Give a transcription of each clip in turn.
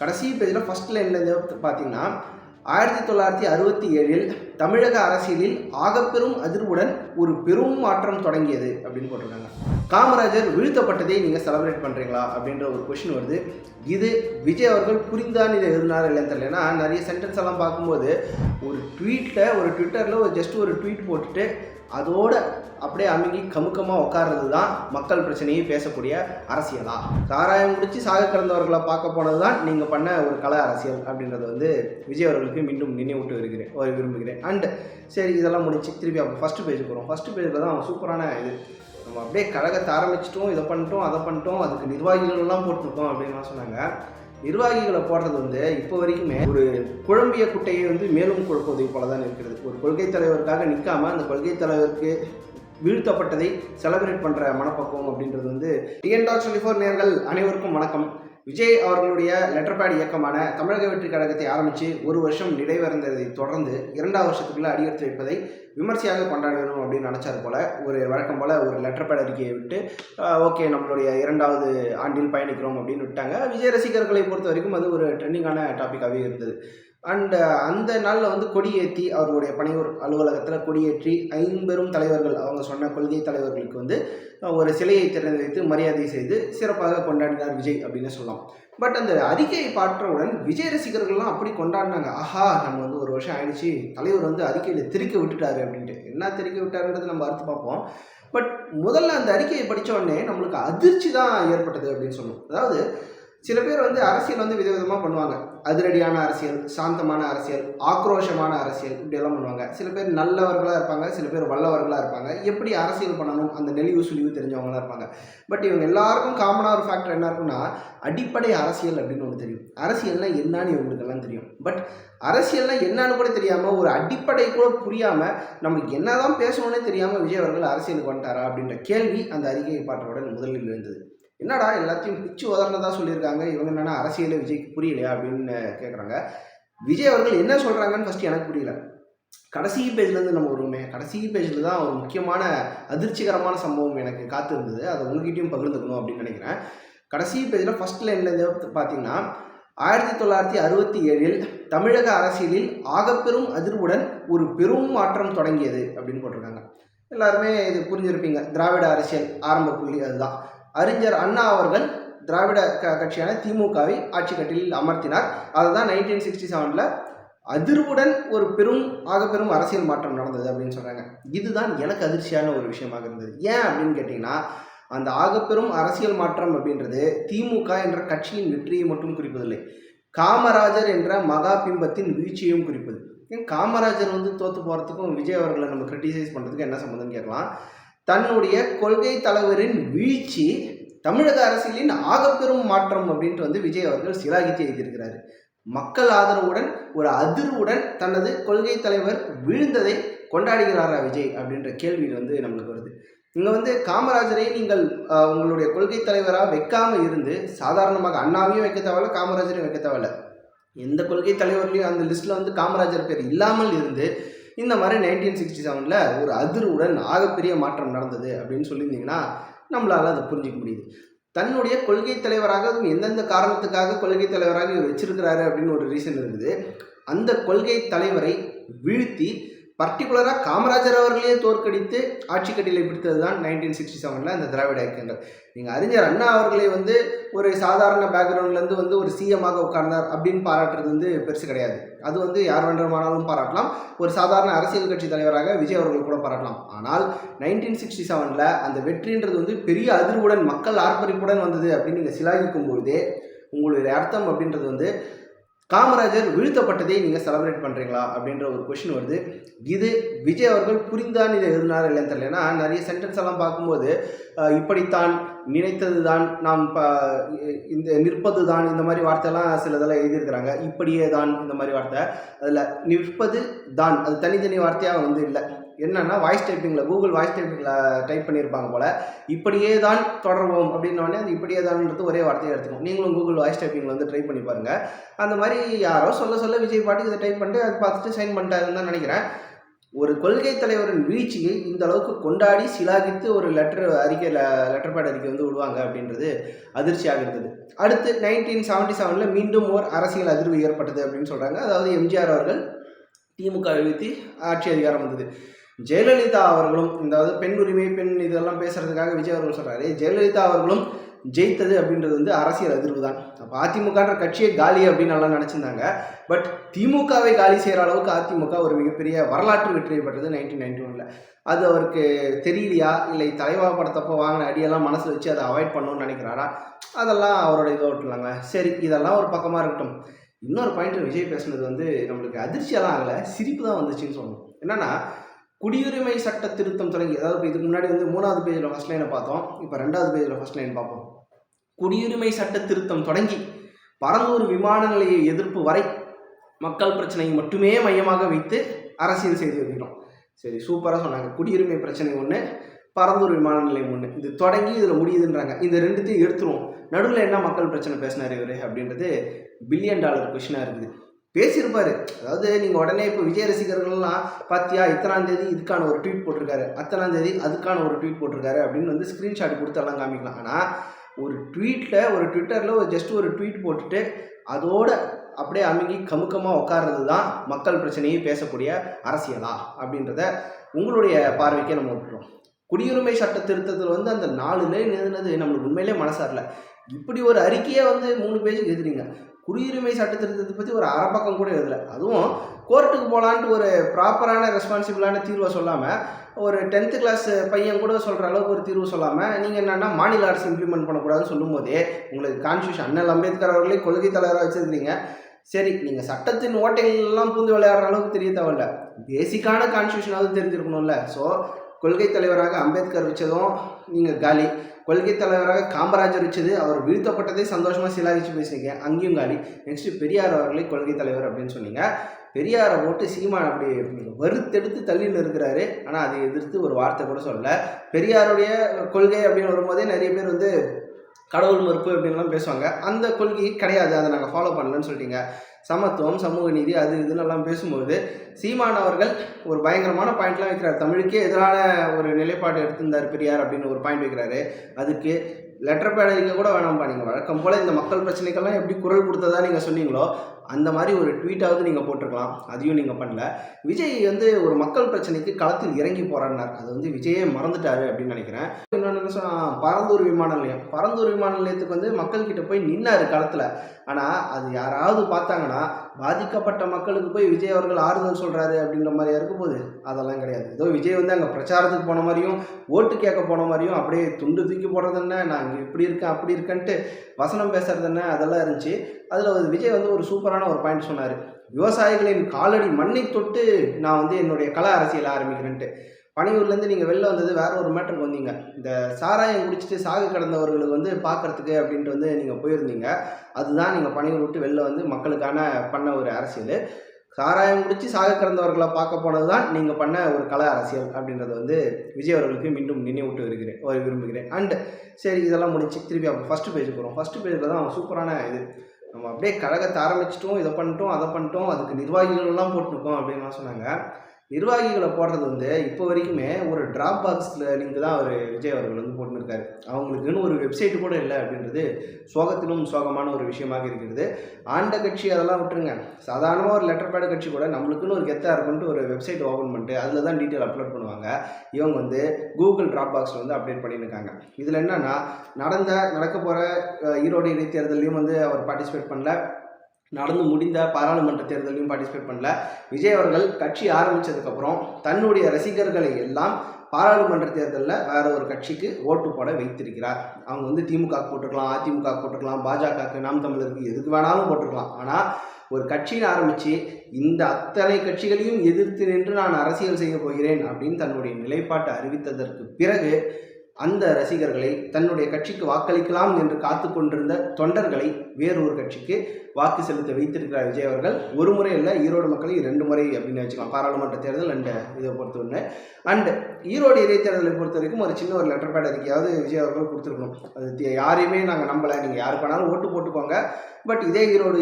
கடைசி பேஜில் ஃபர்ஸ்ட் லைன்லேருந்து பார்த்தீங்கன்னா ஆயிரத்தி தொள்ளாயிரத்தி அறுபத்தி ஏழில் தமிழக அரசியலில் ஆகப்பெரும் அதிர்வுடன் ஒரு பெரும் மாற்றம் தொடங்கியது அப்படின்னு போட்டிருக்காங்க. காமராஜர் வீழ்த்தப்பட்டதை நீங்கள் செலிப்ரேட் பண்ணுறீங்களா அப்படின்ற ஒரு கொஷின் வருது. இது விஜய் அவர்கள் புரிந்தான் இதை எழுதினார் இல்லைன்னு தெரியலனா நிறைய சென்டென்ஸ் எல்லாம் பார்க்கும்போது ஒரு ட்வீட்டில் ஒரு ட்விட்டரில் ஒரு ஜஸ்ட் ஒரு ட்வீட் போட்டுட்டு அதோட அப்படியே அமுங்கி கமுக்கமாக உட்கார்றது தான் மக்கள் பிரச்சனையை பேசக்கூடிய அரசியலா? சாராயம் முடிச்சு சாக கிடந்தவர்களை பார்க்க போனது தான் நீங்கள் பண்ண ஒரு கலை அரசியல் அப்படின்றத வந்து விஜய் அவர்களுக்கு மீண்டும் நினைவூட்டு வருகிறேன் விரும்புகிறேன். அண்ட் சரி இதெல்லாம் முடிச்சு திருப்பி அப்போ ஃபஸ்ட்டு பேஜுக்கு போகிறோம் ஃபஸ்ட்டு பேஜில் தான் சூப்பரான இது. நம்ம அப்படியே கழகத்தை ஆரம்பிச்சிட்டோம் இதை பண்ணிட்டோம் அதை பண்ணிட்டோம் அதுக்கு நிர்வாகிகள்லாம் போட்டிருக்கோம் அப்படின்லாம் சொன்னாங்க. நிர்வாகிகளை போடுறது வந்து இப்போ வரைக்குமே ஒரு குழம்பிய குட்டையை வந்து மேலும் குழப்பது போல தான் இருக்கிறது. ஒரு கொள்கை தலைவருக்காக நிற்காம அந்த கொள்கை தலைவருக்கு வீழ்த்தப்பட்டதை செலிப்ரேட் பண்ணுற மனப்பக்குவம் அப்படின்றது வந்து. டிஎன் டாக்ஸ் டுவெண்ட்டி ஃபோர் நேர்கள் அனைவருக்கும் வணக்கம். விஜய் அவர்களுடைய லெட்டர் பேட் இயக்கமான தமிழக வெற்றி கழகத்தை ஆரம்பித்து ஒரு வருஷம் நிறைவேறந்ததை தொடர்ந்து இரண்டாவது வருஷத்துக்குள்ள அடியெடுத்து வைப்பதை விமர்சையாக கொண்டாட வேணும் அப்படின்னு நினச்சார் போல ஒரு வழக்கம் போல் ஒரு லெட்டர் பேட் அறிக்கையை விட்டு ஓகே நம்மளுடைய இரண்டாவது ஆண்டில் பயணிக்கிறோம் அப்படின்னு விட்டாங்க. விஜய் ரசிகர்களை பொறுத்த வரைக்கும் அது ஒரு ட்ரெண்டிங்கான டாப்பிக்காகவே இருந்தது. அண்ட் uh, அந்த நாளில் வந்து கொடியேற்றி அவர்களுடைய பணியூர் அலுவலகத்தில் கொடியேற்றி ஐம்பெரும் தலைவர்கள் அவங்க சொன்ன கொள்கை தலைவர்களுக்கு வந்து ஒரு சிலையை திறந்து வைத்து மரியாதை செய்து சிறப்பாக கொண்டாடினார் விஜய் அப்படின்னு சொல்லலாம். பட் அந்த அறிக்கையை பார்த்தவுடன் விஜய் ரசிகர்கள்லாம் அப்படி கொண்டாடினாங்க. ஆஹா நம்ம வந்து ஒரு வருஷம் ஆயிடுச்சு தலைவர் வந்து அறிக்கையில் திருக்க விட்டுட்டாரு அப்படின்ட்டு. என்ன திருக்க விட்டாருன்றது நம்ம அறுத்து பார்ப்போம். பட் முதல்ல அந்த அறிக்கையை படித்த உடனே நம்மளுக்கு அதிர்ச்சி தான் ஏற்பட்டது அப்படின்னு சொல்லணும். அதாவது சில பேர் வந்து அரசியல் வந்து விதவிதமாக பண்ணுவாங்க. அதிரடியான அரசியல் சாந்தமான அரசியல் ஆக்ரோஷமான அரசியல் இப்படியெல்லாம் பண்ணுவாங்க. சில பேர் நல்லவர்களாக இருப்பாங்க சில பேர் வல்லவர்களாக இருப்பாங்க. எப்படி அரசியல் பண்ணணும்? அந்த நெளிவு சுழிவு தெரிஞ்சவங்களாக இருப்பாங்க. பட் இவங்க எல்லாருக்கும் காமனாக ஒரு ஃபேக்டர் என்ன இருக்குன்னா அடிப்படை அரசியல் அப்படின்னு ஒன்று தெரியும். அரசியல்னா என்னன்னு இவங்களுக்கெல்லாம் தெரியும். பட் அரசியல்னால் என்னன்னு கூட தெரியாமல் ஒரு அடிப்படை கூட புரியாமல் நமக்கு என்னதான் பேசணும்னே தெரியாமல் விஜய் அவர்கள் அரசியலுக்கு வந்துட்டாரா அப்படின்ற கேள்வி அந்த அறிக்கை பாட்டோட முதலில் இருந்தது என்னடா எல்லாத்தையும் பிச்சு உதறனதா சொல்லியிருக்காங்க? இவங்க என்னன்னா அரசியல் விஜய்க்கு புரியலையா? அப்படின்னு கேட்குறாங்க விஜய் அவர்கள் என்ன சொல்கிறாங்கன்னு ஃபஸ்ட்டு எனக்கு புரியல. கடைசி பேஜ்லேருந்து நம்ம வருவோமே. கடைசி பேஜில் தான் ஒரு முக்கியமான அதிர்ச்சிகரமான சம்பவம் எனக்கு காத்து இருந்தது அதை உங்ககிட்டயும் பகிர்ந்துக்கணும் அப்படின்னு நினைக்கிறேன். கடைசி பேஜில் ஃபஸ்ட் லைன்லேருந்து பார்த்தீங்கன்னா ஆயிரத்தி தொள்ளாயிரத்தி அறுபத்தி ஏழில் தமிழக அரசியலில் ஆகப்பெரும் அதிர்வுடன் ஒரு பெரும் மாற்றம் தொடங்கியது அப்படின்னு போட்டிருக்காங்க. எல்லாருமே இது புரிஞ்சிருப்பீங்க. திராவிட அரசியல் ஆரம்ப புள்ளி அதுதான். அறிஞர் அண்ணா அவர்கள் திராவிட க கட்சியான திமுகவை ஆட்சி கட்டிலில் அமர்த்தினார். அதுதான் நைன்டீன் சிக்ஸ்டி செவனில் அதிர்வுடன் ஒரு பெரும் ஆக பெரும் அரசியல் மாற்றம் நடந்தது அப்படின்னு சொல்கிறாங்க இதுதான் எனக்கு அதிர்ச்சியான ஒரு விஷயமாக இருந்தது. ஏன் அப்படின்னு கேட்டிங்கன்னா அந்த ஆகப்பெரும் அரசியல் மாற்றம் அப்படின்றது திமுக என்ற கட்சியின் வெற்றியை மட்டும் குறிப்பதில்லை. காமராஜர் என்ற மகா பிம்பத்தின் வீழ்ச்சியையும் குறிப்பது. ஏன் காமராஜர் வந்து தோற்று போகிறதுக்கும் விஜய் அவர்களை நம்ம கிரிட்டிசைஸ் பண்ணுறதுக்கு என்ன சம்மந்தம் கேட்கலாம். தன்னுடைய கொள்கை தலைவரின் வீழ்ச்சி தமிழக அரசியலின் ஆகப்பெரும் மாற்றம் அப்படின்ட்டு வந்து விஜய் அவர்கள் சிலாகித்து எழுதியிருக்கிறார். மக்கள் ஆதரவுடன் ஒரு அதிர்வுடன் தனது கொள்கை தலைவர் விழுந்ததை கொண்டாடுகிறாரா விஜய் அப்படின்ற கேள்வி வந்து நம்மளுக்கு வருது. இங்கே வந்து காமராஜரை நீங்கள் உங்களுடைய கொள்கை தலைவராக வைக்காமல் இருந்து சாதாரணமாக அண்ணாவையும் வைக்க தேவையில்ல காமராஜரையும் வைக்க தேவையில்ல. எந்த கொள்கை தலைவர்லையும் அந்த லிஸ்ட்டில் வந்து காமராஜர் பேர் இல்லாமல் இருந்து இந்த மாதிரி நைன்டீன் சிக்ஸ்டி செவனில் ஒரு அதிர்வுடன் ஆகப்பெரிய மாற்றம் நடந்தது அப்படின்னு சொல்லியிருந்தீங்கன்னா நம்மளால் அதை புரிஞ்சிக்க முடியுது. தன்னுடைய கொள்கை தலைவராக எந்தெந்த காரணத்துக்காக கொள்கை தலைவராக வச்சிருக்கிறாரு அப்படின்னு ஒரு ரீசன் இருக்குது அந்த கொள்கை தலைவரை வீழ்த்தி பர்டிகுலராக காமராஜர் அவர்களையே தோற்கடித்து ஆட்சி கட்டிலை பிடித்தது தான் நைன்டீன் சிக்ஸ்டி செவனில் அந்த திராவிட இயக்கங்கள். நீங்கள் அறிஞர் அண்ணா அவர்களை வந்து ஒரு சாதாரண பேக்ரவுண்ட்லேருந்து வந்து ஒரு சிஎமாக உட்கார்ந்தார் அப்படின்னு பாராட்டுறது வந்து பெருசு கிடையாது. அது வந்து யார் வேண்டுமானாலும் பாராட்டலாம். ஒரு சாதாரண அரசியல் கட்சி தலைவராக விஜய் அவர்கள் கூட பாராட்டலாம். ஆனால் நைன்டீன் சிக்ஸ்டி செவனில் அந்த வெற்றின்றது வந்து பெரிய அதிர்வுடன் மக்கள் ஆர்ப்பரிப்புடன் வந்தது அப்படின்னு நீங்கள் சிலாகிக்கும் பொழுதே உங்களுடைய அர்த்தம் அப்படின்றது வந்து காமராஜர் வீழ்த்தப்பட்டதை நீங்கள் செலப்ரேட் பண்ணுறீங்களா அப்படின்ற ஒரு கொஷின் வருது. இது விஜய் அவர்கள் புரிந்தான் இதை எழுதினார் இல்லைன்னு தெரியலனா நிறைய சென்டென்ஸ் எல்லாம் பார்க்கும்போது இப்படித்தான் நினைத்தது தான் நாம் ப இந்த நிற்பது தான் இந்த மாதிரி வார்த்தைலாம் சிலதெல்லாம் எழுதியிருக்கிறாங்க. இப்படியே தான் இந்த மாதிரி வார்த்தை. அதில் நிற்பது தான் அது தனித்தனி வார்த்தையாக வந்து இல்லை. என்னன்னா வாய்ஸ் டைப்பிங்கில் கூகுள் வாய்ஸ் டைப்பிங்கில் டைப் பண்ணியிருப்பாங்க போல். இப்படியே தான் தொடர்வோம் அப்படின்னோடனே அது இப்படியே தான்ன்றது ஒரே வார்த்தையை எடுத்துக்கும். நீங்களும் கூகுள் வாய்ஸ் டைப்பிங்கில் வந்து ட்ரை பண்ணி பாருங்கள் அந்த மாதிரி யாரோ சொல்ல சொல்ல விஜய் பாட்டுக்கு இதை டைப் பண்ணிட்டு அதை பார்த்துட்டு சைன் பண்ணிட்டாருன்னு தான் நினைக்கிறேன். ஒரு கொள்கை தலைவரின் வீழ்ச்சியை இந்த அளவுக்கு கொண்டாடி சிலாகித்து ஒரு லெட்டர் அறிக்கை லெட்டர் பேட் அறிக்கை வந்து விடுவாங்க அப்படின்றது அதிர்ச்சியாக இருந்தது. அடுத்து நைன்டீன் செவன்டி செவனில் மீண்டும் ஓர் அரசியல் அதிர்வு ஏற்பட்டது அப்படின்னு சொல்கிறாங்க அதாவது எம்ஜிஆர் அவர்கள் திமுக வீழ்த்தி ஆட்சி அதிகாரம் வந்தது. ஜெயலலிதா அவர்களும் அதாவது பெண் உரிமை பெண் இதெல்லாம் பேசுறதுக்காக விஜய் அவர்கள் சொல்றாரு. ஜெயலலிதா அவர்களும் ஜெயித்தது அப்படின்றது வந்து அரசியல் அதிர்வு தான். அப்போ அதிமுகன்ற கட்சியே காலி அப்படின்னு நல்லா நினச்சிருந்தாங்க. பட் திமுகவை காலி செய்கிற அளவுக்கு அதிமுக ஒரு மிகப்பெரிய வரலாற்று வெற்றியை பெற்றது நைன்டீன் நைன்டி ஒனில் அது அவருக்கு தெரியலையா? இல்லை தலைவா படத்தப்போ வாங்கின அடியெல்லாம் மனசில் வச்சு அதை அவாய்ட் பண்ணணும்னு நினைக்கிறாரா? அதெல்லாம் அவரோட இதை விட்டுலாங்க. சரி இதெல்லாம் ஒரு பக்கமாக இருக்கட்டும். இன்னொரு பாயிண்ட் விஜய் பேசுனது வந்து நம்மளுக்கு அதிர்ச்சியெல்லாம் ஆகலை சிரிப்பு தான் வந்துச்சுன்னு சொல்லணும். என்னன்னா குடியுரிமை சட்ட திருத்தம் தொடங்கி அதாவது இப்போ இதுக்கு முன்னாடி வந்து மூணாவது பேஜில் ஃபஸ்ட் லைனை பார்த்தோம். இப்போ ரெண்டாவது பேஜில் ஃபஸ்ட் லைன் பார்ப்போம். குடியுரிமை சட்ட திருத்தம் தொடங்கி பரந்தூர் விமான நிலைய எதிர்ப்பு வரை மக்கள் பிரச்சனையை மட்டுமே மையமாக வைத்து அரசியல் செய்து வருகிறோம். சரி சூப்பராக சொன்னாங்க. குடியுரிமை பிரச்சனை ஒன்று பரந்தூர் விமான நிலையம் ஒன்று இது தொடங்கி இதில் முடியுதுன்றாங்க. இந்த ரெண்டுத்தையும் எடுத்துருவோம். நடுவில் என்ன மக்கள் பிரச்சனை பேசினார் இவர் அப்படின்றது பில்லியன் டாலர் கொஷினாக இருக்குது. பேசியிருப்பாரு. அதாவது நீங்கள் உடனே இப்போ விஜய் ரசிகர்கள்லாம் பார்த்தியா இத்தனாம் தேதி இதுக்கான ஒரு ட்வீட் போட்டிருக்காரு. அத்தனாம் தேதி அதுக்கான ஒரு ட்வீட் போட்டிருக்காரு அப்படின்னு வந்து ஸ்க்ரீன்ஷாட் கொடுத்தெல்லாம் காமிக்கலாம். ஆனால் ஒரு ட்வீட்டில் ஒரு ட்விட்டரில் ஒரு ஜஸ்ட் ஒரு ட்வீட் போட்டுட்டு அதோட அப்படியே அமுங்கி கமுக்கமாக உட்கார்றது தான் மக்கள் பிரச்சனையை பேசக்கூடிய அரசியலா அப்படின்றத உங்களுடைய பார்வைக்கே நம்ம விட்டுறோம். குடியுரிமை சட்ட திருத்தத்தில் வந்து அந்த நாலு லைன் எழுதுனது நம்மளுக்கு உண்மையிலே மனசாரில இப்படி ஒரு அறிக்கையே வந்து மூணு பேஜுக்கு எழுதுறீங்க குடியுரிமை சட்ட திருத்தத்தை பற்றி ஒரு அரை கூட எழுதலை. அதுவும் கோர்ட்டுக்கு போகலான்ட்டு ஒரு ப்ராப்பரான ரெஸ்பான்சிபிளான தீர்வை சொல்லாமல் ஒரு டென்த்து கிளாஸ் பையன் கூட சொல்கிற அளவுக்கு ஒரு தீர்வு சொல்லாமல் நீங்கள் என்னென்னா மாநில அரசு இம்ப்ளிமெண்ட் பண்ணக்கூடாதுன்னு சொல்லும்போதே உங்களுக்கு கான்ஸ்டியூஷன் அண்ணல் அம்பேத்கர் அவர்களே கொள்கை தலைவராக வச்சுருந்தீங்க. சரி நீங்கள் சட்டத்தின் ஓட்டைகள்லாம் பூந்து விளையாடுற அளவுக்கு தெரிய தேவையில்ல. பேசிக்கான கான்ஸ்டியூஷனாவது தெரிஞ்சிருக்கணும்ல. ஸோ கொள்கை தலைவராக அம்பேத்கர் வச்சதும் நீங்கள் காலி. கொள்கை தலைவராக காமராஜர் வச்சது அவர் வீழ்த்தப்பட்டதே சந்தோஷமாக சிலாகிச்சு பேசுனீங்க அங்கேயும் காலி. நெக்ஸ்ட்டு பெரியார் அவர்களே கொள்கை தலைவர் அப்படின்னு சொன்னீங்க. பெரியாரை போட்டு சீமான் அப்படி வறுத்தெடுத்து தள்ளின்னு இருக்கிறாரு ஆனால் அதை எதிர்த்து ஒரு வார்த்தை கூட சொல்லலை. பெரியாருடைய கொள்கை அப்படின்னு வரும்போதே நிறைய பேர் வந்து கடவுள் மறுப்பு அப்படின்லாம் பேசுவாங்க. அந்த கொள்கை கிடையாது. அதை நாங்கள் ஃபாலோ பண்ணலன்னு சொல்லிட்டீங்க. சமத்துவம் சமூக நீதி அது இதுன்னு எல்லாம் பேசும்போது சீமான் அவர்கள் ஒரு பயங்கரமான பாயிண்ட்லாம் வைக்கிறார். தமிழுக்கே எதிரான ஒரு நிலைப்பாடு எடுத்திருந்தார் பெரியார் அப்படின்னு ஒரு பாயிண்ட் வைக்கிறாரு. அதுக்கு லெட்டர் பேட் அடிக்க கூட வேணாம்ப்பா. நீங்கள் வழக்கம் போல் இந்த மக்கள் பிரச்சனைக்கெல்லாம் எப்படி குரல் கொடுத்ததா நீங்கள் சொன்னீங்களோ அந்த மாதிரி ஒரு ட்வீட்டாவது நீங்கள் போட்டிருக்கலாம். அதையும் நீங்கள் பண்ணல. விஜய் வந்து ஒரு மக்கள் பிரச்சனைக்கு களத்தில் இறங்கி போராடினார் அது வந்து விஜயே மறந்துட்டாரு அப்படின்னு நினைக்கிறேன். இன்னொன்று என்ன பரந்தூர் விமான நிலையம். பரந்தூர் விமான நிலையத்துக்கு வந்து மக்கள்கிட்ட போய் நின்னாரு களத்தில். ஆனால் அது யாராவது பார்த்தாங்கன்னா பாதிக்கப்பட்ட மக்களுக்கு போய் விஜய் அவர்கள் ஆறுதல் சொல்கிறாரு அப்படின்ற மாதிரியா இருக்கும் போது அதெல்லாம் கிடையாது. ஏதோ விஜய் வந்து அங்கே பிரச்சாரத்துக்கு போன மாதிரியும் ஓட்டு கேட்க போன மாதிரியும் அப்படியே துண்டு தூக்கி போடுறது என்ன? நான் இங்கே இப்படி இருக்கேன் அப்படி இருக்கேன்ட்டு வசனம் பேசுறது என்ன? அதெல்லாம் இருந்துச்சு. அதில் விஜய் வந்து ஒரு சூப்பரான ஒரு பாயிண்ட் சொன்னார். விவசாயிகளின் காலடி மண்ணை தொட்டு நான் வந்து என்னுடைய கல அரசியல் ஆரம்பிக்கிறேன்ட்டு. பனையூர்லேருந்து நீங்கள் வெளில வந்தது வேற ஒரு மேட்டருக்கு வந்தீங்க. இந்த சாராயம் குடிச்சிட்டு சாகு கடந்தவர்களுக்கு வந்து பார்க்கறதுக்கு அப்படின்ட்டு வந்து நீங்கள் போயிருந்தீங்க. அதுதான் நீங்கள் பனையூர் விட்டு வெளில வந்து மக்களுக்கான பண்ண ஒரு அரசியல். சாராயம் குடித்து சாக கடந்தவர்களை பார்க்க போனது தான் நீங்கள் பண்ண ஒரு கலை அரசியல் அப்படின்றத வந்து விஜய் அவர்களுக்கு மீண்டும் நினைவூட்டு வருகிறேன் விரும்புகிறேன். அண்ட் சரி இதெல்லாம் முடிச்சு திருப்பி அப்போ ஃபஸ்ட்டு பேஜுக்கு போகிறோம் ஃபஸ்ட்டு பேஜில் தான் அவன் சூப்பரான இது. நம்ம அப்படியே கழகத்தை ஆரம்பிச்சிட்டோம் இதை பண்ணிட்டோம் அதை பண்ணிட்டோம் அதுக்கு நிர்வாகிகள்லாம் போட்டிருக்கோம் அப்படின்லாம் சொன்னாங்க. நிர்வாகிகளை போடுறது வந்து இப்போ வரைக்குமே ஒரு ட்ராப் பாக்ஸில் லிங்க் தான் அவர் விஜய் அவர்கள் வந்து போட்டுருக்காரு அவங்களுக்குன்னு ஒரு வெப்சைட் கூட இல்லை அப்படின்றது சோகத்திலும் சோகமான ஒரு விஷயமாக இருக்கிறது. ஆண்ட கட்சி அதெல்லாம் விட்டுருங்க. சாதாரணமாக ஒரு லெட்டர் பேட கட்சி கூட நம்மளுக்குன்னு ஒரு கெத்தாக இருக்குன்ட்டு ஒரு வெப்சைட் ஓப்பன் பண்ணிட்டு அதில் தான் டீட்டெயில் அப்லோட் பண்ணுவாங்க. இவங்க வந்து கூகுள் ட்ராப் பாக்ஸில் வந்து அப்டேட் பண்ணியிருக்காங்க இதில் என்னென்னா நடந்த நடக்க போகிற ஈரோடு இடைத்தேர்தலையும் வந்து அவர் பார்ட்டிசிபேட் பண்ணல. நடந்து முடிந்த பாராளுமன்ற தேர்தலையும் பார்ட்டிசிபேட் பண்ணல. விஜய் அவர்கள் கட்சி ஆரம்பித்ததுக்கப்புறம் தன்னுடைய ரசிகர்களை எல்லாம் பாராளுமன்ற தேர்தலில் வேற ஒரு கட்சிக்கு ஓட்டு போட வைத்திருக்கிறார். அவங்க வந்து திமுக போட்டிருக்கலாம் அதிமுக போட்டிருக்கலாம் பாஜகவுக்கு நாம் தமிழருக்கு எதுக்கு வேணாலும் போட்டிருக்கலாம் ஆனால் ஒரு கட்சின்னு ஆரம்பித்து இந்த அத்தனை கட்சிகளையும் எதிர்த்து நின்று நான் அரசியல் செய்ய போகிறேன் அப்படின்னு தன்னுடைய நிலைப்பாட்டை அறிவித்ததற்கு பிறகு அந்த ரசிகர்களை தன்னுடைய கட்சிக்கு வாக்களிக்கலாம் என்று காத்து கொண்டிருந்த தொண்டர்களை வேறு ஒரு கட்சிக்கு வாக்கு செலுத்த வைத்திருக்கிறார் விஜய் அவர்கள். ஒரு முறை இல்லை ஈரோடு மக்களை ரெண்டு முறை அப்படின்னு வச்சுக்கலாம். பாராளுமன்ற தேர்தல் அண்ட் uh, இதை பொறுத்த ஒன்று அண்ட் ஈரோடு இடைத்தேர்தலை பொறுத்த வரைக்கும் ஒரு சின்ன ஒரு லெட்டர் பேட் அறிக்கையாவது விஜய் அவர்கள் கொடுத்துருக்கணும். அது யாரையுமே நாங்கள் நம்பலை. நீங்கள் யாருக்கு வேணாலும் ஓட்டு போட்டுக்கோங்க. பட் இதே ஈரோடு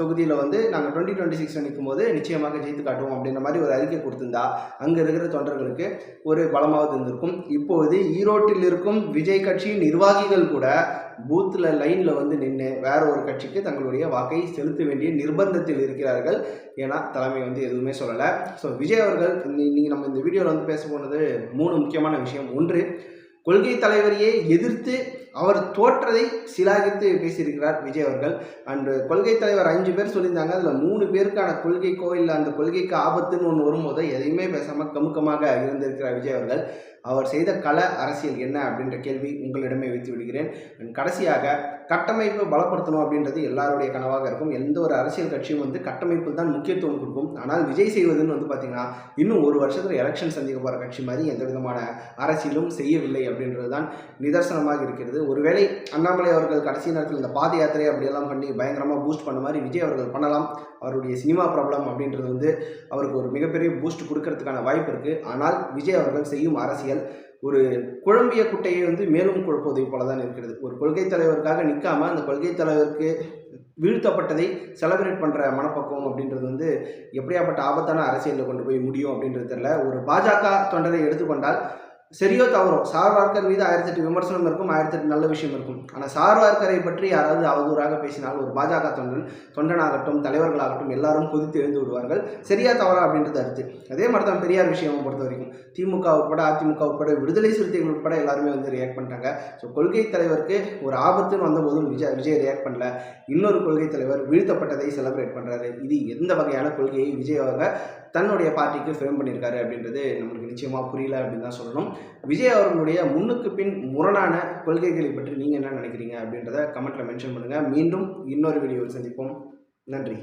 தொகுதியில் வந்து நாங்கள் டுவெண்ட்டி டுவெண்ட்டி சிக்ஸ் நிற்கும் போது நிச்சயமாக ஜெயித்து காட்டுவோம் அப்படின்ற மாதிரி ஒரு அறிக்கை கொடுத்திருந்தா அங்கே இருக்கிற தொண்டர்களுக்கு ஒரு பலமாவது இருந்திருக்கும். இப்போது ஈரோட்டில் இருக்கும் விஜய் கட்சியின் நிர்வாகிகள் கூட பூத்தில் லைனில் வந்து நின்று வேற ஒரு கட்சிக்கு தங்களுடைய வாக்கை செலுத்த வேண்டிய நிர்பந்தத்தில் இருக்கிறார்கள் ஏன்னா தலைமை வந்து எதுவுமே சொல்லலை. ஸோ விஜய் அவர்கள் நீங்கள் நம்ம இந்த வீடியோவில் வந்து பேச போனது மூணு முக்கியமான விஷயம். ஒன்று கொள்கை தலைவரையே எதிர்த்து அவர் தோற்றதை சிலாகித்து பேசியிருக்கிறார் விஜய் அவர்கள். அண்டு கொள்கை தலைவர் அஞ்சு பேர் சொல்லியிருந்தாங்க. அதில் மூணு பேருக்கான கொள்கைக்கோ இல்லை அந்த கொள்கைக்கு ஆபத்துன்னு ஒன்று வரும்போது எதையுமே பேசாமல் கமுக்கமாக இருந்திருக்கிறார் விஜய் அவர்கள். அவர் செய்த கல அரசியல் என்ன அப்படின்ற கேள்வி உங்களிடமே வைத்து விடுகிறேன். கடைசியாக கட்டமைப்பை பலப்படுத்தணும் அப்படின்றது எல்லாருடைய கனவாக இருக்கும். எந்த ஒரு அரசியல் கட்சியும் வந்து கட்டமைப்பு தான் முக்கியத்துவம் கொடுக்கும். ஆனால் விஜய் செய்வதுன்னு வந்து பார்த்தீங்கன்னா இன்னும் ஒரு வருஷத்தில் எலெக்ஷன் சந்திக்க போகிற கட்சி மாதிரி எந்த விதமான அரசியலும் செய்யவில்லை அப்படின்றது தான் நிதர்சனமாக இருக்கிறது. ஒருவேளை அண்ணாமலை அவர்கள் கடைசி நேரத்தில் இந்த பாத யாத்திரை அப்படியெல்லாம் பண்ணி பயங்கரமாக பூஸ்ட் பண்ண மாதிரி விஜய் அவர்கள் பண்ணலாம். அவருடைய சினிமா ப்ராப்ளம் அப்படின்றது வந்து அவருக்கு ஒரு மிகப்பெரிய பூஸ்ட் கொடுக்கறதுக்கான வாய்ப்பு இருக்குது ஆனால் விஜய் அவர்கள் செய்யும் அரசியல் ஒரு குழம்பிய குட்டையை வந்து மேலும் குழப்பதை போல தான் இருக்கிறது. ஒரு கொள்கை தலைவருக்காக நிற்காமல் அந்த கொள்கை தலைவருக்கு வீழ்த்தப்பட்டதை செலிப்ரேட் பண்ணுற மனப்பக்குவம் அப்படின்றது வந்து எப்படியாப்பட்ட ஆபத்தான அரசியலில் கொண்டு போய் முடியும் அப்படின்றது தெரியல. ஒரு பாஜக தொண்டரை எடுத்துக்கொண்டால் சரியோ தவறோ சார்வார்க்கர் மீது ஆயிரத்தெட்டு விமர்சனம் இருக்கும் ஆயிரத்தெட்டு நல்ல விஷயம் இருக்கும். ஆனால் சார்வார்க்கரை பற்றி யாராவது அவதூறாக பேசினால் ஒரு பாஜக தொண்டன் தொண்டனாகட்டும் தலைவர்களாகட்டும் எல்லாரும் கொதித்து எழுந்து விடுவார்கள். சரியா தவறா அப்படின்றது அடுத்து. அதே மாதிரி தான் பெரியார் விஷயம் பொறுத்த வரைக்கும். திமுக உட்பட அதிமுக உட்பட விடுதலை சிறுத்தைகள் உட்பட எல்லாருமே வந்து ரியாக்ட் பண்ணிட்டாங்க. ஸோ கொள்கை தலைவருக்கு ஒரு ஆபத்துன்னு வந்தபோதும் விஜய் விஜய் ரியாக்ட் பண்ணல. இன்னொரு கொள்கை தலைவர் வீழ்த்தப்பட்டதை செலிப்ரேட் பண்ணுறாரு இது எந்த வகையான கொள்கையை விஜய் அவங்க தன்னுடைய பார்ட்டிக்கு ஃபேம் பண்ணியிருக்காரு அப்படின்றது நம்மளுக்கு நிச்சயமாக புரியல அப்படின்னு தான் சொல்லணும். விஜய் அவர்களுடைய முன்னுக்கு பின் முரணான கொள்கைகளை பற்றி நீங்கள் என்ன நினைக்கிறீங்க அப்படின்றத கமெண்ட்டில் மென்ஷன் பண்ணுங்கள் மீண்டும் இன்னொரு வீடியோவில் சந்திப்போம். நன்றி.